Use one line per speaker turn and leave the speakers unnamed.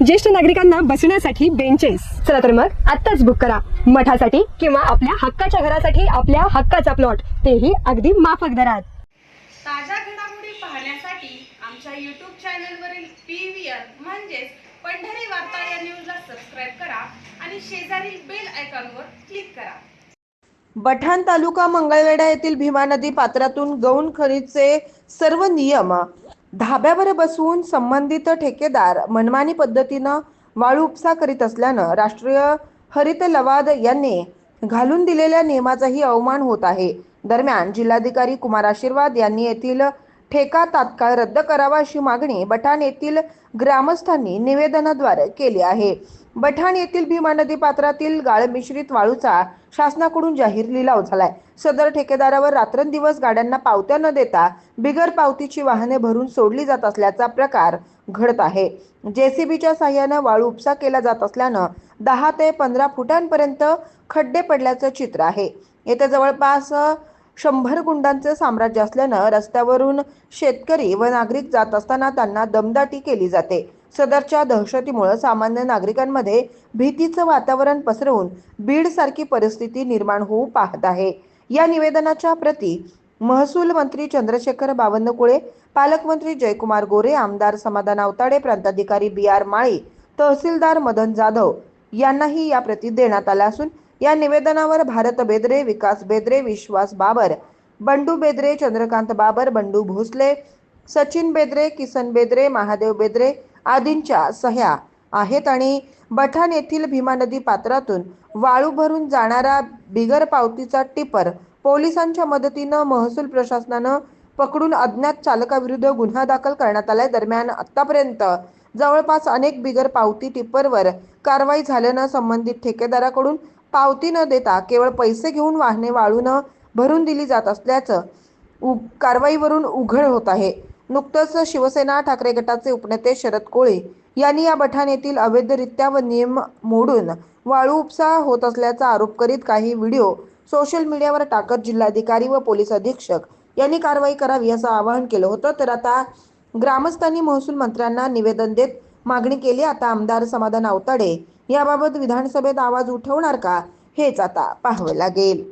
ज्येष्ठ नागरिकांना बसण्यासाठी बेंचेस चला तर मग आत्ताच बुक करा. मठासाठी किंवा आपल्या हक्काच्या घरासाठी आपल्या हक्काचा प्लॉट तेही अगदी माफक दरात.
ताज्या घडामोडी पाहण्यासाठी आमच्या यूट्यूब चॅनलवरील पी व्ही आर म्हणजेच पंढरी वार्ता या न्यूजला सबस्क्राईब करा आणि शेजारील बेल आयकॉनवर क्लिक करा.
बठाण तालुका मंगळवेढा येथील भीमा नदी पात्रातून गौण खनिजचे सर्व नियम धाब्यावर बसवून संबंधित ठेकेदार मनमानी पद्धतीनं वाळू उपसा करीत असल्यानं राष्ट्रीय हरित लवाद यांनी घालून दिलेल्या नियमाचाही अवमान होत आहे. दरम्यान जिल्हाधिकारी कुमार आशीर्वाद यांनी येथील ठेका तात्काळ रद्द करावा अशी मागणी बठाण येथील ग्रामस्थांनी निवेदनाद्वारे केली आहे. बठाण येथील भीमा नदी पात्रातील गाळ मिश्रित वाळूचा शासनाकडून जाहीर लिलाव झालाय. सदर ठेकेदारावर रात्रंदिवस गाड्यांना पावत्या न देता बिगर पावतीची वाहने भरून सोडली जात असल्याचा प्रकार घडत आहे. जेसीबीच्या साह्यानं वाळू उपसा केला जात असल्यानं दहा ते पंधरा फुटांपर्यंत खड्डे पडल्याचं चित्र आहे. येथे जवळपास शंभर गुंडांचं साम्राज्य असल्यानं रस्त्यावरून शेतकरी व नागरिक जात असताना त्यांना दमदाटी केली जाते. सदरच्या दहशतीमुळे सामान्य नागरिकांमध्ये भीतीचं वातावरण पसरवून बीड सारखी परिस्थिती निर्माण होऊ पाहत आहे. या निवेदनाच्या प्रती महसूल मंत्री चंद्रशेखर बावनकुळे पालकमंत्री जयकुमार गोरे आमदार समाधान अवताडे प्रांताधिकारी बी आर माळी तहसीलदार मदन जाधव यांनाही या प्रती देण्यात आल्या असून या निवेदनावर भारत बेदरे विकास बेदरे विश्वास बाबर बंडू बेदरे चंद्रकांत बाबर बंडू भोसले सचिन बेदरे किसन बेदरे महादेव बेदरे आदींच्या सह्या आहेत आणि बठाण येथील भीमा नदी पात्रातून वाळू भरून जाणारा बिगर पावतीचा टिपर पोलिसांच्या मदतीनं महसूल प्रशासनानं पकडून अज्ञात चालकाविरुद्ध गुन्हा दाखल करण्यात आलाय. दरम्यान आतापर्यंत जवळपास अनेक बिगर पावती टिप्परवर कारवाई झाल्यानं संबंधित ठेकेदाराकडून पावती न देता केवळ पैसे घेऊन वाहने वाळून भरून दिली जात असल्याचं उ कारवाईवरून उघड होत आहे. नुकतंच शिवसेना ठाकरे गटाचे उपनेते शरद कोळी यांनी या बठाण येथील अवैधरित्या व नियम मोडून वाळू उपसा होत असल्याचा आरोप करीत काही व्हिडिओ सोशल मीडियावर टाकत जिल्हाधिकारी व पोलीस अधीक्षक यांनी कारवाई करावी असं आवाहन केलं होतं. तर आता ग्रामस्थांनी महसूल मंत्र्यांना निवेदन देत मागणी केली. आता आमदार समाधान आवताडे याबाबत विधानसभेत आवाज उठवणार का हेच आता पाहावं लागेल.